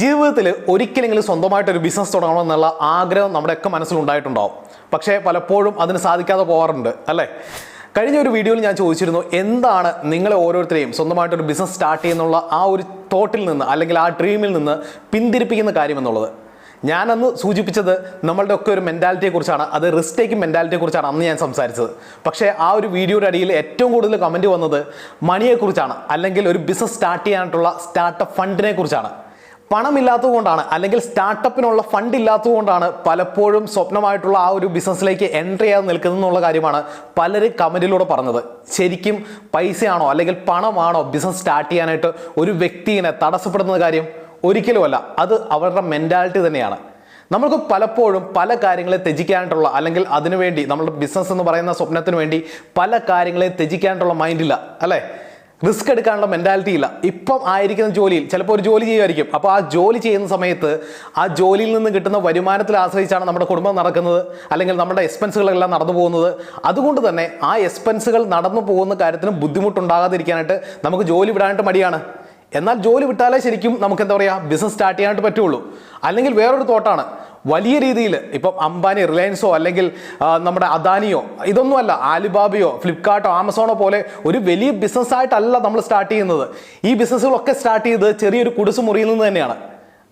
ജീവിതത്തിൽ ഒരിക്കലെങ്കിലും സ്വന്തമായിട്ടൊരു ബിസിനസ് തുടങ്ങണമെന്നുള്ള ആഗ്രഹം നമ്മുടെയൊക്കെ മനസ്സിലുണ്ടായിട്ടുണ്ടാവും. പക്ഷേ പലപ്പോഴും അതിന് സാധിക്കാതെ പോകാറുണ്ട് അല്ലേ? കഴിഞ്ഞ ഒരു വീഡിയോയിൽ ഞാൻ ചോദിച്ചിരുന്നു എന്താണ് നിങ്ങളെ ഓരോരുത്തരെയും സ്വന്തമായിട്ടൊരു ബിസിനസ് സ്റ്റാർട്ട് ചെയ്യുന്നുള്ള ആ ഒരു തോട്ടിൽ നിന്ന് അല്ലെങ്കിൽ ആ ഡ്രീമിൽ നിന്ന് പിന്തിരിപ്പിക്കുന്ന കാര്യം എന്നുള്ളത്? ഞാനന്ന് സൂചിപ്പിച്ചത് നമ്മളുടെ ഒക്കെ ഒരു മെന്റാലിറ്റിയെക്കുറിച്ചാണ് അത് റിസ്ക് ടേക്കിംഗ് മെന്റാലിറ്റിയെക്കുറിച്ചാണ് അന്ന് ഞാൻ സംസാരിച്ചത്. പക്ഷേ ആ ഒരു വീഡിയോയുടെ അടിയിൽ ഏറ്റവും കൂടുതൽ കമന്റ് വന്നത് മണിയെക്കുറിച്ചാണ് അല്ലെങ്കിൽ ഒരു ബിസിനസ് സ്റ്റാർട്ട് ചെയ്യാനായിട്ടുള്ള സ്റ്റാർട്ടപ്പ് ഫണ്ടിനെ കുറിച്ചാണ് പണമില്ലാത്തത് കൊണ്ടാണ് അല്ലെങ്കിൽ സ്റ്റാർട്ടപ്പിനുള്ള ഫണ്ട് ഇല്ലാത്തത് കൊണ്ടാണ് പലപ്പോഴും സ്വപ്നമായിട്ടുള്ള ആ ഒരു ബിസിനസ്സിലേക്ക് എൻട്രി ചെയ്യാതെ നിൽക്കുന്നത് എന്നുള്ള കാര്യമാണ് പലരും കമന്റിലൂടെ പറഞ്ഞത്. ശരിക്കും പൈസയാണോ അല്ലെങ്കിൽ പണമാണോ ബിസിനസ് സ്റ്റാർട്ട് ചെയ്യാനായിട്ട് ഒരു വ്യക്തിയെ തടസ്സപ്പെടുന്ന കാര്യം? ഒരിക്കലുമല്ല. അത് അവരുടെ മെന്റാലിറ്റി തന്നെയാണ്. നമുക്ക് പലപ്പോഴും പല കാര്യങ്ങളെ ത്യജിക്കാനായിട്ടുള്ള അല്ലെങ്കിൽ അതിനുവേണ്ടി നമ്മുടെ ബിസിനസ് എന്ന് പറയുന്ന സ്വപ്നത്തിന് വേണ്ടി പല കാര്യങ്ങളെ ത്യജിക്കാനായിട്ടുള്ള മൈൻഡില്ല അല്ലേ? റിസ്ക് എടുക്കാനുള്ള മെന്റാലിറ്റി ഇല്ല. ഇപ്പം ആയിരിക്കുന്ന ജോലിയിൽ ചിലപ്പോൾ ഒരു ജോലി ചെയ്യുമായിരിക്കും. അപ്പോൾ ആ ജോലി ചെയ്യുന്ന സമയത്ത് ആ ജോലിയിൽ നിന്ന് കിട്ടുന്ന വരുമാനത്തിൽ ആശ്രയിച്ചാണ് നമ്മുടെ കുടുംബം നടക്കുന്നത് അല്ലെങ്കിൽ നമ്മുടെ എക്സ്പെൻസുകളെല്ലാം നടന്നു പോകുന്നത്. അതുകൊണ്ട് തന്നെ ആ എക്സ്പെൻസുകൾ നടന്നു പോകുന്ന കാര്യത്തിന് ബുദ്ധിമുട്ടുണ്ടാകാതിരിക്കാനായിട്ട് നമുക്ക് ജോലി വിടാനായിട്ട് മടിയാണ്. എന്നാൽ ജോലി വിട്ടാലേ ശരിക്കും നമുക്ക് എന്താ പറയുക ബിസിനസ് സ്റ്റാർട്ട് ചെയ്യാനായിട്ട് പറ്റുള്ളൂ. അല്ലെങ്കിൽ വേറൊരു തോട്ടാണ് വലിയ രീതിയിൽ ഇപ്പം അംബാനി റിലയൻസോ അല്ലെങ്കിൽ നമ്മുടെ അദാനിയോ ഇതൊന്നുമല്ല ആലിബാബയോ ഫ്ലിപ്കാർട്ടോ ആമസോണോ പോലെ ഒരു വലിയ ബിസിനസ് ആയിട്ടല്ല നമ്മൾ സ്റ്റാർട്ട് ചെയ്യുന്നത്. ഈ ബിസിനസ്സുകളൊക്കെ സ്റ്റാർട്ട് ചെയ്ത് ചെറിയൊരു കുടിസ് മുറിയിൽ നിന്ന് തന്നെയാണ്.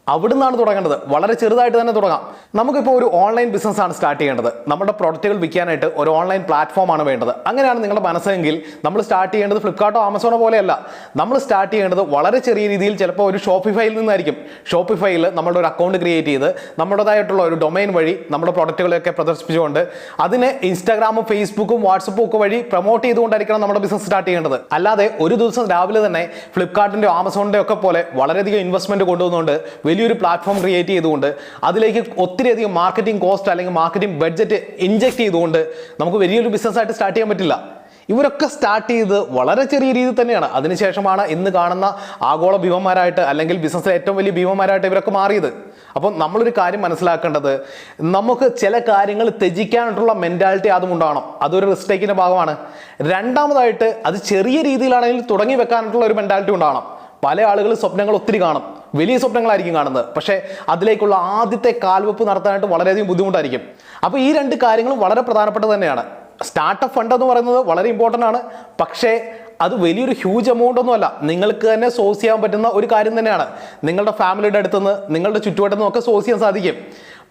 അവിടുന്നാണ് തുടങ്ങേണ്ടത്. വളരെ ചെറുതായിട്ട് തന്നെ തുടങ്ങാം. നമുക്കിപ്പോൾ ഒരു ഓൺലൈൻ ബിസിനസ് ആണ് സ്റ്റാർട്ട് ചെയ്യേണ്ടത്. നമ്മുടെ പ്രൊഡക്റ്റുകൾ വിൽക്കാനായിട്ട് ഒരു ഓൺലൈൻ പ്ലാറ്റ്ഫോമാണ് വേണ്ടത്. അങ്ങനെയാണ് നിങ്ങളുടെ മനസ്സെങ്കിൽ നമ്മൾ സ്റ്റാർട്ട് ചെയ്യേണ്ടത് ഫ്ലിപ്കാർട്ടോ ആമസോണോ പോലെയല്ല. നമ്മൾ സ്റ്റാർട്ട് ചെയ്യേണ്ടത് വളരെ ചെറിയ രീതിയിൽ ചിലപ്പോൾ ഒരു ഷോപ്പിഫൈയിൽ നിന്നായിരിക്കും. ഷോപ്പിഫൈയിൽ നമ്മുടെ ഒരു അക്കൗണ്ട് ക്രിയേറ്റ് ചെയ്ത് നമ്മുടേതായിട്ടുള്ള ഒരു ഡൊമൈൻ വഴി നമ്മുടെ പ്രൊഡക്റ്റുകളെയൊക്കെ പ്രദർശിപ്പിച്ചുകൊണ്ട് അതിനെ ഇൻസ്റ്റാഗ്രാമും ഫേസ്ബുക്കും വാട്സപ്പും ഒക്കെ വഴി പ്രൊമോട്ട് ചെയ്തുകൊണ്ടായിരിക്കണം നമ്മുടെ ബിസിനസ് സ്റ്റാർട്ട് ചെയ്യേണ്ടത്. അല്ലാതെ ഒരു ദിവസം രാവിലെ തന്നെ ഫ്ലിപ്കാർട്ടിന്റെ ആമസോണിന്റെ ഒക്കെ പോലെ വളരെയധികം ഇൻവെസ്റ്റ്മെന്റ് കൊണ്ടുവന്നുകൊണ്ട് വലിയൊരു പ്ലാറ്റ്ഫോം ക്രിയേറ്റ് ചെയ്തുകൊണ്ട് അതിലേക്ക് ഒത്തിരിയധികം മാർക്കറ്റിംഗ് കോസ്റ്റ് അല്ലെങ്കിൽ മാർക്കറ്റിംഗ് ബഡ്ജറ്റ് ഇൻജെക്ട് ചെയ്തുകൊണ്ട് നമുക്ക് വലിയൊരു ബിസിനസ് ആയിട്ട് സ്റ്റാർട്ട് ചെയ്യാൻ പറ്റില്ല. ഇവരൊക്കെ സ്റ്റാർട്ട് ചെയ്ത് വളരെ ചെറിയ രീതിയിൽ തന്നെയാണ്. അതിനുശേഷമാണ് ഇന്ന് കാണുന്ന ആഗോള ഭീമന്മാരായിട്ട് അല്ലെങ്കിൽ ബിസിനസ്സിലെ ഏറ്റവും വലിയ ഭീമന്മാരായിട്ട് ഇവരൊക്കെ മാറിയത്. അപ്പം നമ്മളൊരു കാര്യം മനസ്സിലാക്കേണ്ടത് നമുക്ക് ചില കാര്യങ്ങൾ ത്യജിക്കാനായിട്ടുള്ള മെന്റാലിറ്റി ആദ്യം ഉണ്ടാവണം. അതൊരു റിസ്ക് ടേക്കിന്റെ ഭാഗമാണ്. രണ്ടാമതായിട്ട് അത് ചെറിയ രീതിയിലാണെങ്കിൽ തുടങ്ങി വെക്കാനായിട്ടുള്ള ഒരു മെന്റാലിറ്റി ഉണ്ടാവണം. പല ആളുകൾ സ്വപ്നങ്ങൾ ഒത്തിരി കാണും. വലിയ സ്വപ്നങ്ങളായിരിക്കും കാണുന്നത്. പക്ഷേ അതിലേക്കുള്ള ആദ്യത്തെ കാൽവെപ്പ് നടത്താനായിട്ട് വളരെയധികം ബുദ്ധിമുട്ടായിരിക്കും. അപ്പോൾ ഈ രണ്ട് കാര്യങ്ങളും വളരെ പ്രധാനപ്പെട്ടത് തന്നെയാണ്. സ്റ്റാർട്ടപ്പ് ഫണ്ട് എന്ന് പറയുന്നത് വളരെ ഇമ്പോർട്ടന്റ് ആണ്. പക്ഷേ അത് വലിയൊരു ഹ്യൂജ് എമൗണ്ട് ഒന്നുമല്ല നിങ്ങൾക്ക് തന്നെ സോഴ്സ് ചെയ്യാൻ പറ്റുന്ന ഒരു കാര്യം തന്നെയാണ്. നിങ്ങളുടെ ഫാമിലിയുടെ അടുത്തുനിന്ന് നിങ്ങളുടെ ചുറ്റുവട്ടത്തുനിന്നൊക്കെ സോഴ്സ് ചെയ്യാൻ സാധിക്കും.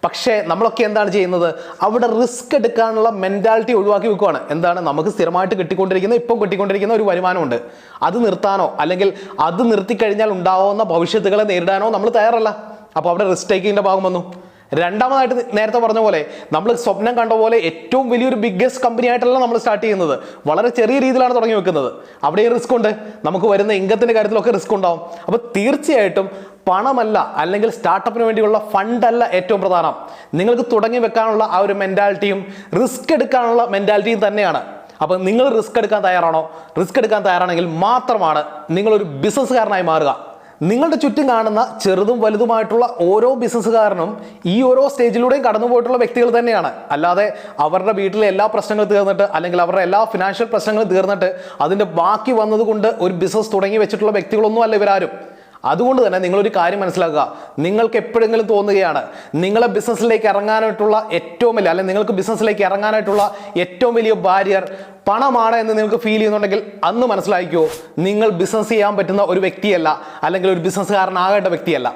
പക്ഷേ നമ്മളൊക്കെ എന്താണ് ചെയ്യുന്നത്? അവിടെ റിസ്ക് എടുക്കാനുള്ള മെന്റാലിറ്റി ഒഴിവാക്കി വെക്കുവാണ്. എന്താണ്? നമുക്ക് സ്ഥിരമായിട്ട് കിട്ടിക്കൊണ്ടിരിക്കുന്ന ഇപ്പം കിട്ടിക്കൊണ്ടിരിക്കുന്ന ഒരു വരുമാനമുണ്ട്. അത് നിർത്താനോ അല്ലെങ്കിൽ അത് നിർത്തിക്കഴിഞ്ഞാൽ ഉണ്ടാവുന്ന ഭവിഷ്യത്തുകളെ നേരിടാനോ നമ്മൾ തയ്യാറല്ല. അപ്പോൾ അവിടെ റിസ്ക് ടേക്കിങ്ങിന്റെ ഭാഗം വന്നു. രണ്ടാമതായിട്ട് നേരത്തെ പറഞ്ഞ പോലെ നമ്മൾ സ്വപ്നം കണ്ട പോലെ ഏറ്റവും വലിയൊരു ബിഗ്ഗസ്റ്റ് കമ്പനി ആയിട്ടല്ല നമ്മൾ സ്റ്റാർട്ട് ചെയ്യുന്നത്. വളരെ ചെറിയ രീതിയിലാണ് തുടങ്ങി വെക്കുന്നത്. അവിടെ റിസ്ക് ഉണ്ട്. നമുക്ക് വരുന്ന ഇംഗത്തിന്റെ കാര്യത്തിലൊക്കെ റിസ്ക് ഉണ്ടാവും. അപ്പോൾ തീർച്ചയായിട്ടും പണമല്ല അല്ലെങ്കിൽ സ്റ്റാർട്ടപ്പിന് വേണ്ടിയുള്ള ഫണ്ടല്ല ഏറ്റവും പ്രധാനം. നിങ്ങൾക്ക് തുടങ്ങി വെക്കാനുള്ള ആ ഒരു മെന്റാലിറ്റിയും റിസ്ക് എടുക്കാനുള്ള മെന്റാലിറ്റിയും തന്നെയാണ്. അപ്പം നിങ്ങൾ റിസ്ക് എടുക്കാൻ തയ്യാറാണോ? റിസ്ക് എടുക്കാൻ തയ്യാറാണെങ്കിൽ മാത്രമാണ് നിങ്ങളൊരു ബിസിനസ്സുകാരനായി മാറുക. നിങ്ങളുടെ ചുറ്റും കാണുന്ന ചെറുതും വലുതുമായിട്ടുള്ള ഓരോ ബിസിനസ്സുകാരനും ഈ ഓരോ സ്റ്റേജിലൂടെയും കടന്നുപോയിട്ടുള്ള വ്യക്തികൾ തന്നെയാണ്. അല്ലാതെ അവരുടെ വീട്ടിലെ എല്ലാ പ്രശ്നങ്ങളും തീർന്നിട്ട് അല്ലെങ്കിൽ അവരുടെ എല്ലാ ഫിനാൻഷ്യൽ പ്രശ്നങ്ങളും തീർന്നിട്ട് അതിന്റെ ബാക്കി വന്നതുകൊണ്ട് ഒരു ബിസിനസ് തുടങ്ങി വെച്ചിട്ടുള്ള വ്യക്തികളൊന്നും അല്ല ഇവരാരും. അതുകൊണ്ട് തന്നെ നിങ്ങളൊരു കാര്യം മനസ്സിലാക്കുക. നിങ്ങൾക്ക് എപ്പോഴെങ്കിലും തോന്നുകയാണ് നിങ്ങളെ ബിസിനസ്സിലേക്ക് ഇറങ്ങാനായിട്ടുള്ള ഏറ്റവും വലിയ അല്ലെങ്കിൽ നിങ്ങൾക്ക് ബിസിനസ്സിലേക്ക് ഇറങ്ങാനായിട്ടുള്ള ഏറ്റവും വലിയ ബാരിയർ പണമാണ് എന്ന് നിങ്ങൾക്ക് ഫീൽ ചെയ്യുന്നുണ്ടെങ്കിൽ അന്ന് മനസ്സിലാക്കിയോ നിങ്ങൾ ബിസിനസ് ചെയ്യാൻ പറ്റുന്ന ഒരു വ്യക്തിയല്ല അല്ലെങ്കിൽ ഒരു ബിസിനസ്സുകാരനാകേണ്ട വ്യക്തിയല്ല.